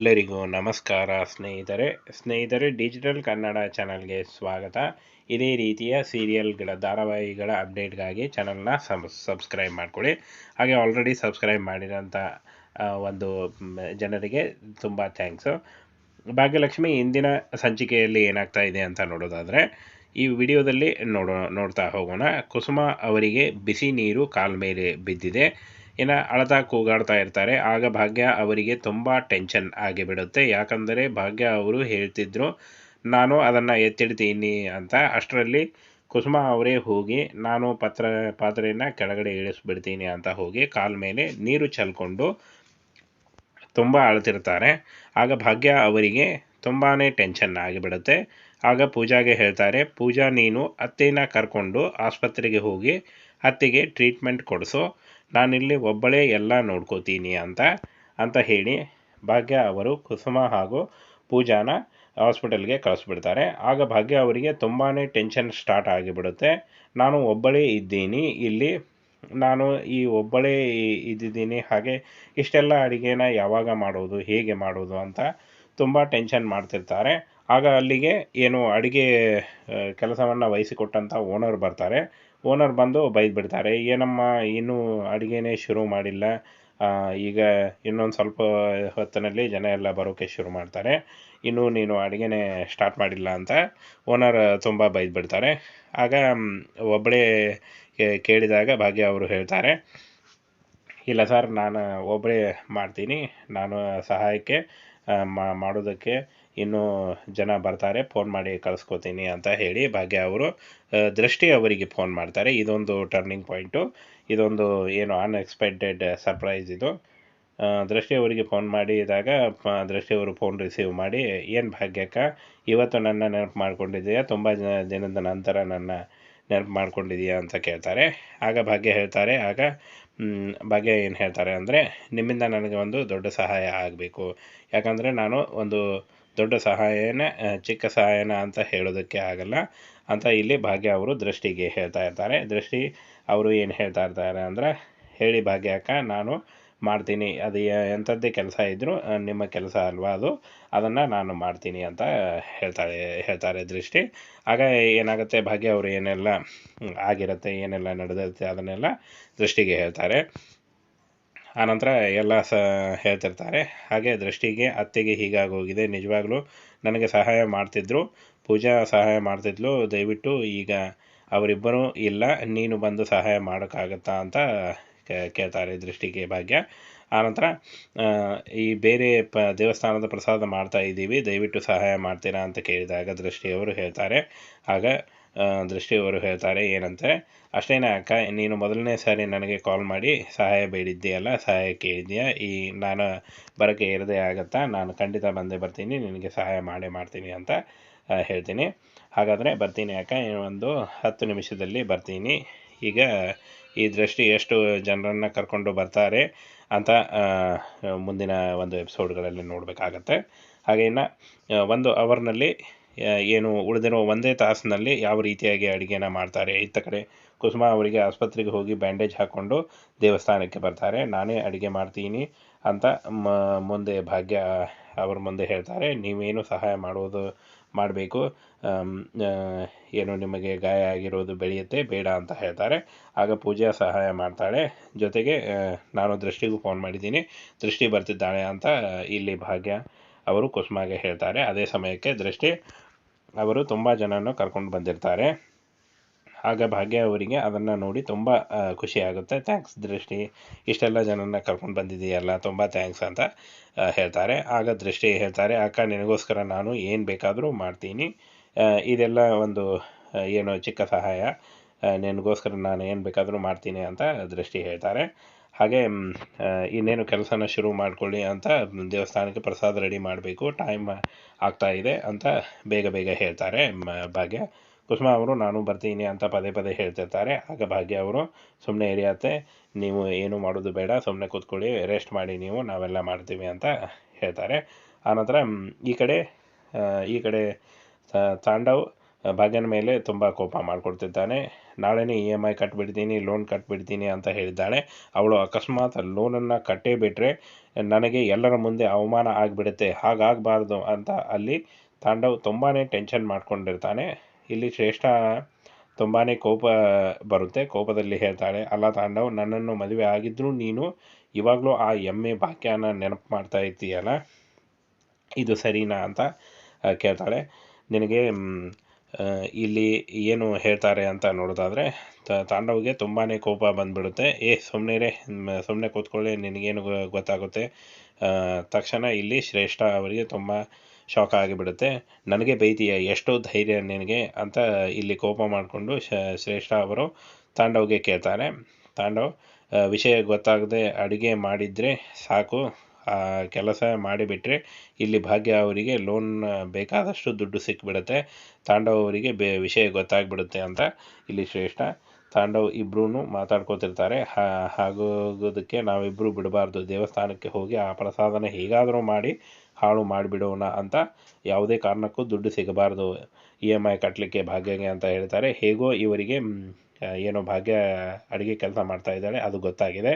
ಎಲ್ಲರಿಗೂ ನಮಸ್ಕಾರ ಸ್ನೇಹಿತರೆ. ಸ್ನೇಹಿತರೆ ಡಿಜಿಟಲ್ ಕನ್ನಡ ಚಾನಲ್ಗೆ ಸ್ವಾಗತ. ಇದೇ ರೀತಿಯ ಸೀರಿಯಲ್ಗಳ ಧಾರಾವಾಹಿಗಳ ಅಪ್ಡೇಟ್ಗಾಗಿ ಚಾನಲ್ನ ಸಬ್ ಸಬ್ಸ್ಕ್ರೈಬ್ ಮಾಡಿಕೊಳ್ಳಿ. ಹಾಗೆ ಆಲ್ರೆಡಿ ಸಬ್ಸ್ಕ್ರೈಬ್ ಮಾಡಿರೋಂಥ ಒಂದು ಜನರಿಗೆ ತುಂಬ ಥ್ಯಾಂಕ್ಸು ಭಾಗ್ಯಲಕ್ಷ್ಮಿ, ಇಂದಿನ ಸಂಚಿಕೆಯಲ್ಲಿ ಏನಾಗ್ತಾ ಇದೆ ಅಂತ ನೋಡೋದಾದರೆ, ಈ ವಿಡಿಯೋದಲ್ಲಿ ನೋಡೋ, ನೋಡ್ತಾ ಹೋಗೋಣ. ಕುಸುಮ ಅವರಿಗೆ ಬಿಸಿ ನೀರು ಕಾಲ್ ಮೇಲೆ ಬಿದ್ದಿದೆ. ಇನ್ನು ಅಳತಾ ಕೂಗಾಡ್ತಾ ಇರ್ತಾರೆ. ಆಗ ಭಾಗ್ಯ ಅವರಿಗೆ ತುಂಬ ಟೆನ್ಷನ್ ಆಗಿಬಿಡುತ್ತೆ. ಯಾಕಂದರೆ ಭಾಗ್ಯ ಅವರು ಹೇಳ್ತಿದ್ರು, ನಾನು ಅದನ್ನು ಎತ್ತಿಡ್ತೀನಿ ಅಂತ. ಅಷ್ಟರಲ್ಲಿ ಕುಸುಮ ಅವರೇ ಹೋಗಿ, ನಾನು ಪತ್ರ, ಪಾತ್ರೆಯನ್ನು ಕೆಳಗಡೆ ಇಳಿಸ್ಬಿಡ್ತೀನಿ ಅಂತ ಹೋಗಿ ಕಾಲ್ ಮೇಲೆ ನೀರು ಚೆಲ್ಕೊಂಡು ತುಂಬ ಅಳ್ತಿರ್ತಾರೆ. ಆಗ ಭಾಗ್ಯ ಅವರಿಗೆ ತುಂಬಾ ಟೆನ್ಷನ್ ಆಗಿಬಿಡುತ್ತೆ. ಆಗ ಪೂಜಾಗೆ ಹೇಳ್ತಾರೆ, ಪೂಜಾ, ನೀನು ಅತ್ತೆನ ಕರ್ಕೊಂಡು ಆಸ್ಪತ್ರೆಗೆ ಹೋಗಿ ಅತ್ತೆಗೆ ಟ್ರೀಟ್ಮೆಂಟ್ ಕೊಡಿಸು. ನಾನಿಲ್ಲಿ ಒಬ್ಬಳೇ ಎಲ್ಲ ನೋಡ್ಕೋತೀನಿ ಅಂತ ಅಂತ ಹೇಳಿ ಭಾಗ್ಯ ಅವರು ಕುಸುಮ ಹಾಗೂ ಪೂಜಾನ ಹಾಸ್ಪಿಟಲ್ಗೆ ಕಳಿಸ್ಬಿಡ್ತಾರೆ. ಆಗ ಭಾಗ್ಯ ಅವರಿಗೆ ತುಂಬಾ ಟೆನ್ಷನ್ ಸ್ಟಾರ್ಟ್ ಆಗಿಬಿಡುತ್ತೆ. ನಾನು ಒಬ್ಬಳೇ ಇದ್ದೀನಿ, ಇಲ್ಲಿ ನಾನು ಈ ಒಬ್ಬಳೇ ಇದ್ದಿದ್ದೀನಿ ಹಾಗೆ ಇಷ್ಟೆಲ್ಲ ಅಡುಗೆನ ಯಾವಾಗ ಮಾಡೋದು, ಹೇಗೆ ಮಾಡೋದು ಅಂತ ತುಂಬ ಟೆನ್ಷನ್ ಮಾಡ್ತಿರ್ತಾರೆ. ಆಗ ಅಲ್ಲಿಗೆ ಏನು ಅಡುಗೆ ಕೆಲಸವನ್ನು ವಹಿಸಿಕೊಟ್ಟಂಥ ಓನರ್ ಬರ್ತಾರೆ. ಓನರ್ ಬಂದು ಬೈದ್ಬಿಡ್ತಾರೆ. ಏನಮ್ಮ ಇನ್ನೂ ಅಡುಗೆನೇ ಶುರು ಮಾಡಿಲ್ಲ. ಈಗ ಇನ್ನೊಂದು ಸ್ವಲ್ಪ ಹೊತ್ತಿನಲ್ಲಿ ಜನ ಎಲ್ಲ ಬರೋಕ್ಕೆ ಶುರು ಮಾಡ್ತಾರೆ. ಇನ್ನೂ ನೀನು ಅಡುಗೆನೇ ಸ್ಟಾರ್ಟ್ ಮಾಡಿಲ್ಲ ಅಂತ ಓನರ್ ತುಂಬ ಬೈದ್ಬಿಡ್ತಾರೆ. ಆಗ ಮ್, ಒಬ್ಬಳೇ ಕೇಳಿದಾಗ ಭಾಗ್ಯ ಅವರು ಹೇಳ್ತಾರೆ ಇಲ್ಲ ಸರ್ ನಾನು ಒಬ್ಬರೇ ಮಾಡ್ತೀನಿ. ನಾನು ಸಹಾಯಕ್ಕೆ ಮಾಡೋದಕ್ಕೆ ಇನ್ನೂ ಜನ ಬರ್ತಾರೆ ಫೋನ್ ಮಾಡಿ ಕಳಿಸ್ಕೊತೀನಿ ಅಂತ ಹೇಳಿ ಭಾಗ್ಯ ಅವರು ದೃಷ್ಟಿ ಅವರಿಗೆ ಫೋನ್ ಮಾಡ್ತಾರೆ. ಇದೊಂದು ಟರ್ನಿಂಗ್ ಪಾಯಿಂಟು ಇದೊಂದು ಏನು ಅನ್ಎಕ್ಸ್ಪೆಕ್ಟೆಡ್ ಸರ್ಪ್ರೈಸ್ ಇದು. ದೃಷ್ಟಿ ಅವರಿಗೆ ಫೋನ್ ಮಾಡಿದಾಗ ದೃಷ್ಟಿ ಅವರು ಫೋನ್ ರಿಸೀವ್ ಮಾಡಿ, ಏನು ಭಾಗ್ಯಕ್ಕ, ಇವತ್ತು ನನ್ನ ನೆನಪು ಮಾಡ್ಕೊಂಡಿದ್ದೀಯಾ? ತುಂಬ ದಿನದ ನಂತರ ನನ್ನ ನೆನಪು ಮಾಡ್ಕೊಂಡಿದೀಯಾ ಅಂತ ಕೇಳ್ತಾರೆ. ಆಗ ಭಾಗ್ಯ ಹೇಳ್ತಾರೆ, ಆಗ ಭಾಗ್ಯ ಏನು ಹೇಳ್ತಾರೆ ಅಂದರೆ, ನಿಮ್ಮಿಂದ ನನಗೆ ಒಂದು ದೊಡ್ಡ ಸಹಾಯ ಆಗಬೇಕು. ಯಾಕಂದರೆ ನಾನು ಒಂದು ದೊಡ್ಡ ಸಹಾಯನ ಚಿಕ್ಕ ಸಹಾಯನ ಅಂತ ಹೇಳೋದಕ್ಕೆ ಆಗಲ್ಲ. ಅಂತ ಇಲ್ಲಿ ಭಾಗ್ಯ ಅವರು ದೃಷ್ಟಿಗೆ ಹೇಳ್ತಾ ಇರ್ತಾರೆ. ದೃಷ್ಟಿ ಅವರು ಏನು ಹೇಳ್ತಾ ಇರ್ತಾರೆ ಅಂದರೆ, ಹೇಳಿ ಭಾಗ್ಯಕ್ಕ, ನಾನು ಮಾಡ್ತೀನಿ. ಅದು ಎಂಥದ್ದೇ ಕೆಲಸ ಇದ್ದರೂ ನಿಮ್ಮ ಕೆಲಸ ಅಲ್ವಾ ಅದು? ಅದನ್ನು ನಾನು ಮಾಡ್ತೀನಿ ಅಂತ ಹೇಳ್ತಾರೆ ಹೇಳ್ತಾರೆ ದೃಷ್ಟಿ. ಆಗ ಏನಾಗುತ್ತೆ? ಭಾಗ್ಯ ಅವರು ಏನೆಲ್ಲ ಆಗಿರುತ್ತೆ, ಏನೆಲ್ಲ ನಡೆದಿರುತ್ತೆ ಅದನ್ನೆಲ್ಲ ದೃಷ್ಟಿಗೆ ಹೇಳ್ತಾರೆ. ಆನಂತರ ಎಲ್ಲ ಸ ಹೇಳ್ತಿರ್ತಾರೆ. ಹಾಗೆ ದೃಷ್ಟಿಗೆ, ಅತ್ತೆಗೆ ಹೀಗಾಗೋಗಿದೆ ನಿಜವಾಗ್ಲೂ ನನಗೆ ಸಹಾಯ ಮಾಡ್ತಿದ್ರು. ಪೂಜಾ ಸಹಾಯ ಮಾಡ್ತಿದ್ಲು. ದಯವಿಟ್ಟು ಈಗ ಅವರಿಬ್ಬರೂ ಇಲ್ಲ, ನೀನು ಬಂದು ಸಹಾಯ ಮಾಡೋಕ್ಕಾಗತ್ತಾ ಅಂತ ಕೇಳ್ತಾರೆ ದೃಷ್ಟಿಗೆ ಭಾಗ್ಯ. ಆನಂತರ ಈ ಬೇರೆ ಪ, ದೇವಸ್ಥಾನದ ಪ್ರಸಾದ ಮಾಡ್ತಾ ಇದ್ದೀವಿ ದಯವಿಟ್ಟು ಸಹಾಯ ಮಾಡ್ತೀರಾ ಅಂತ ಕೇಳಿದಾಗ ದೃಷ್ಟಿಯವರು ಹೇಳ್ತಾರೆ. ಆಗ ದೃಷ್ಟಿಯವರು ಹೇಳ್ತಾರೆ ಏನಂತೆ ಅಷ್ಟೇನ ಅಕ್ಕ ನೀನು ಮೊದಲನೇ ಸಾರಿ ನನಗೆ ಕಾಲ್ ಮಾಡಿ, ಸಹಾಯ ಬೇಡಿದ್ದೀಯಲ್ಲ, ಸಹಾಯ ಕೇಳಿದ್ದೀಯಾ, ಈ ನಾನು ಬರೋಕ್ಕೆ ಇರದೇ ಆಗತ್ತಾ, ನಾನು ಖಂಡಿತ ಬಂದೇ ಬರ್ತೀನಿ, ನಿನಗೆ ಸಹಾಯ ಮಾಡೇ ಮಾಡ್ತೀನಿ ಅಂತ ಹೇಳ್ತೀನಿ. ಹಾಗಾದರೆ ಬರ್ತೀನಿ ಅಕ್ಕ ಒಂದು ಹತ್ತು ನಿಮಿಷದಲ್ಲಿ ಬರ್ತೀನಿ. ಈಗ ಈ ದೃಷ್ಟಿ ಎಷ್ಟು ಜನರನ್ನು ಕರ್ಕೊಂಡು ಬರ್ತಾರೆ ಅಂತ ಮುಂದಿನ ಒಂದು ಎಪಿಸೋಡ್ಗಳಲ್ಲಿ ನೋಡಬೇಕಾಗತ್ತೆ. ಹಾಗೆ ಇನ್ನು ಒಂದು ಅವರ್ನಲ್ಲಿ ಏನು ಉಳಿದಿರೋ ಒಂದೇ ತಾಸಿನಲ್ಲಿ ಯಾವ ರೀತಿಯಾಗಿ ಅಡುಗೆನ ಮಾಡ್ತಾರೆ? ಇತ್ತ ಕಡೆ ಕುಸುಮ ಅವರಿಗೆ ಆಸ್ಪತ್ರೆಗೆ ಹೋಗಿ ಬ್ಯಾಂಡೇಜ್ ಹಾಕ್ಕೊಂಡು ದೇವಸ್ಥಾನಕ್ಕೆ ಬರ್ತಾರೆ. ನಾನೇ ಅಡುಗೆ ಮಾಡ್ತೀನಿ ಅಂತ ಮುಂದೆ ಭಾಗ್ಯ ಅವ್ರ ಮುಂದೆ ಹೇಳ್ತಾರೆ. ನೀವೇನು ಸಹಾಯ ಮಾಡೋದು ಮಾಡಬೇಕು. ಏನು ನಿಮಗೆ ಗಾಯ ಆಗಿರೋದು ಬೆಳೆಯುತ್ತೆ, ಬೇಡ ಅಂತ ಹೇಳ್ತಾರೆ. ಆಗ ಪೂಜಾ ಸಹಾಯ ಮಾಡ್ತಾಳೆ. ಜೊತೆಗೆ ನಾನು ದೃಷ್ಟಿಗೂ ಫೋನ್ ಮಾಡಿದ್ದೀನಿ. ದೃಷ್ಟಿ ಬರ್ತಿದ್ದಾಳೆ ಅಂತ ಇಲ್ಲಿ ಭಾಗ್ಯ ಅವರು ಕುಸುಮಾಗೆ ಹೇಳ್ತಾರೆ. ಅದೇ ಸಮಯಕ್ಕೆ ದೃಷ್ಟಿ ಅವರು ತುಂಬ ಜನರನ್ನು ಕರ್ಕೊಂಡು ಬಂದಿರ್ತಾರೆ. ಆಗ ಭಾಗ್ಯ ಅವರಿಗೆ ಅದನ್ನು ನೋಡಿ ತುಂಬ ಖುಷಿಯಾಗುತ್ತೆ ಥ್ಯಾಂಕ್ಸ್ ದೃಷ್ಟಿ, ಇಷ್ಟೆಲ್ಲ ಜನನ ಕರ್ಕೊಂಡು ಬಂದಿದೆಯಲ್ಲ ತುಂಬ ಥ್ಯಾಂಕ್ಸ್ ಅಂತ ಹೇಳ್ತಾರೆ. ಆಗ ದೃಷ್ಟಿ ಹೇಳ್ತಾರೆ, ಅಕ್ಕ, ನಿನಗೋಸ್ಕರ ನಾನು ಏನು ಬೇಕಾದರೂ ಮಾಡ್ತೀನಿ. ಇದೆಲ್ಲ ಒಂದು ಏನು ಚಿಕ್ಕ ಸಹಾಯ. ನಿನಗೋಸ್ಕರ ನಾನು ಏನು ಬೇಕಾದರೂ ಮಾಡ್ತೀನಿ ಅಂತ ದೃಷ್ಟಿ ಹೇಳ್ತಾರೆ. ಹಾಗೆ ಇನ್ನೇನು ಕೆಲಸನ ಶುರು ಮಾಡ್ಕೊಳ್ಳಿ ಅಂತ ದೇವಸ್ಥಾನಕ್ಕೆ ಪ್ರಸಾದ ರೆಡಿ ಮಾಡಬೇಕು ಟೈಮ್ ಆಗ್ತಾ ಇದೆ ಅಂತ ಬೇಗ ಬೇಗ ಹೇಳ್ತಾರೆ ಭಾಗ್ಯ. ಕುಸುಮ ಅವರು, ನಾನು ಬರ್ತೀನಿ ಅಂತ ಪದೇ ಪದೇ ಹೇಳ್ತಿರ್ತಾರೆ, ಆಗ ಭಾಗ್ಯ ಅವರು ಸುಮ್ಮನೆ ಇರಿಯತ್ತೆ, ನೀವು ಏನು ಮಾಡೋದು ಬೇಡ ಸುಮ್ಮನೆ ಕೂತ್ಕೊಳ್ಳಿ ರೆಸ್ಟ್ ಮಾಡಿ ನೀವು, ನಾವೆಲ್ಲ ಮಾಡ್ತೀವಿ ಅಂತ ಹೇಳ್ತಾರೆ. ಆನಂತರ ಈ ಕಡೆ ಈ ಕಡೆ ತಾಂಡವ್, ಭಾಗ್ಯನ ಮೇಲೆ ತುಂಬ ಕೋಪ ಮಾಡಿಕೊಡ್ತಿದ್ದಾನೆ ನಾಳೆನೇ ಇ ಎಂ ಐ ಕಟ್ಬಿಡ್ತೀನಿ ಲೋನ್ ಕಟ್ಬಿಡ್ತೀನಿ ಅಂತ ಹೇಳಿದ್ದಾಳೆ. ಅವಳು ಅಕಸ್ಮಾತ್ ಲೋನನ್ನು ಕಟ್ಟೇ ಬಿಟ್ಟರೆ ನನಗೆ ಎಲ್ಲರ ಮುಂದೆ ಅವಮಾನ ಆಗಿಬಿಡುತ್ತೆ. ಹಾಗಾಗಬಾರ್ದು ಅಂತ ಅಲ್ಲಿ ತಾಂಡವ್ ತುಂಬಾ ಟೆನ್ಷನ್ ಮಾಡ್ಕೊಂಡಿರ್ತಾನೆ. ಇಲ್ಲಿ ಶ್ರೇಷ್ಠ ತುಂಬಾ ಕೋಪ ಬರುತ್ತೆ, ಕೋಪದಲ್ಲಿ ಹೇಳ್ತಾಳೆ, ಅಲ್ಲ ತಾಂಡವ್, ನನ್ನನ್ನು ಮದುವೆ ಆಗಿದ್ದರೂ ನೀನು ಇವಾಗಲೂ ಆ ಎಮ್ಮೆ ಭಾಗ್ಯನ ನೆನಪು ಮಾಡ್ತಾ ಇದ್ದೀಯಲ್ಲ? ಇದು ಸರಿನಾ? ಅಂತ ಕೇಳ್ತಾಳೆ. ನಿನಗೆ ಇಲ್ಲಿ ಏನು ಹೇಳ್ತಾರೆ ಅಂತ ನೋಡೋದಾದರೆ ತಾಂಡವ್ಗೆ ತುಂಬಾ ಕೋಪ ಬಂದ್ಬಿಡುತ್ತೆ. ಏ ಸುಮ್ಮನೆ ಸುಮ್ಮನೆ ಕೂತ್ಕೊಳ್ಳಿ, ನಿನಗೇನು ಗೊತ್ತಾಗುತ್ತೆ. ತಕ್ಷಣ ಇಲ್ಲಿ ಶ್ರೇಷ್ಠ ಅವರಿಗೆ ತುಂಬ ಶಾಕ್ ಆಗಿಬಿಡುತ್ತೆ. ನನಗೆ ಬೈತೀಯ ಎಷ್ಟೋ ಧೈರ್ಯ ನಿನಗೆ ಅಂತ ಇಲ್ಲಿ ಕೋಪ ಮಾಡಿಕೊಂಡು ಶ್ರೇಷ್ಠ ಅವರು ತಾಂಡವ್ಗೆ ಕೇಳ್ತಾರೆ. ತಾಂಡವ್ ವಿಷಯ ಗೊತ್ತಾಗದೆ ಅಡುಗೆ ಮಾಡಿದರೆ ಸಾಕು. ಕೆಲಸ ಮಾಡಿಬಿಟ್ರೆ ಇಲ್ಲಿ ಭಾಗ್ಯ ಅವರಿಗೆ ಲೋನ್ ಬೇಕಾದಷ್ಟು ದುಡ್ಡು ಸಿಕ್ಬಿಡುತ್ತೆ. ತಾಂಡವ್ ಅವರಿಗೆ ಬೇ, ವಿಷಯ ಗೊತ್ತಾಗ್ಬಿಡುತ್ತೆ ಅಂತ ಇಲ್ಲಿ ಶ್ರೇಷ್ಠ ತಾಂಡವ್ ಇಬ್ಬರೂ ಮಾತಾಡ್ಕೋತಿರ್ತಾರೆ. ಹಾಗೋಗೋದಕ್ಕೆ ನಾವಿಬ್ಬರು ಬಿಡಬಾರ್ದು. ದೇವಸ್ಥಾನಕ್ಕೆ ಹೋಗಿ ಆ ಪ್ರಸಾದನ ಹೇಗಾದರೂ ಮಾಡಿ ಹಾಳು ಮಾಡಿಬಿಡೋಣ ಅಂತ ಯಾವುದೇ ಕಾರಣಕ್ಕೂ ದುಡ್ಡು ಸಿಗಬಾರ್ದು. ಇ ಎಂ ಐ ಕಟ್ಟಲಿಕ್ಕೆ ಭಾಗ್ಯಗೆ ಅಂತ ಹೇಳ್ತಾರೆ. ಹೇಗೋ ಇವರಿಗೆ ಏನೋ ಭಾಗ್ಯ ಅಡುಗೆ ಕೆಲಸ ಮಾಡ್ತಾ ಇದ್ದಾಳೆ ಅದು ಗೊತ್ತಾಗಿದೆ.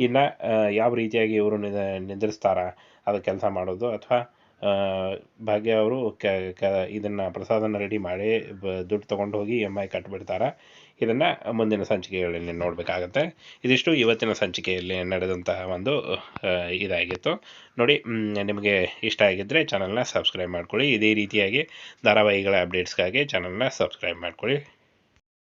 ಇನ್ನು ಯಾವ ರೀತಿಯಾಗಿ ಇವರು ನಿದ, ನಿದ್ರಿಸ್ತಾರ ಅದು ಕೆಲಸ ಮಾಡೋದು ಅಥವಾ ಭಾಗ್ಯ ಅವರು ಕ ಕ, ಇದನ್ನು ಪ್ರಸಾದನ ರೆಡಿ ಮಾಡಿ ಬ- ದುಡ್ಡು ತೊಗೊಂಡು ಹೋಗಿ ಎಂ ಐ ಕಟ್ಬಿಡ್ತಾರೆ. ಇದನ್ನು ಮುಂದಿನ ಸಂಚಿಕೆಗಳಲ್ಲಿ ನೋಡಬೇಕಾಗತ್ತೆ. ಇದಿಷ್ಟು ಇವತ್ತಿನ ಸಂಚಿಕೆಯಲ್ಲಿ ನಡೆದಂತಹ ಒಂದು ಇದಾಗಿತ್ತು. ನೋಡಿ ನಿಮಗೆ ಇಷ್ಟ ಆಗಿದ್ದರೆ ಚಾನಲ್ನ ಸಬ್ಸ್ಕ್ರೈಬ್ ಮಾಡ್ಕೊಳ್ಳಿ. ಇದೇ ರೀತಿಯಾಗಿ ಧಾರಾವಾಹಿಗಳ ಅಪ್ಡೇಟ್ಸ್ಗಾಗಿ ಚಾನಲ್ನ ಸಬ್ಸ್ಕ್ರೈಬ್ ಮಾಡ್ಕೊಳ್ಳಿ.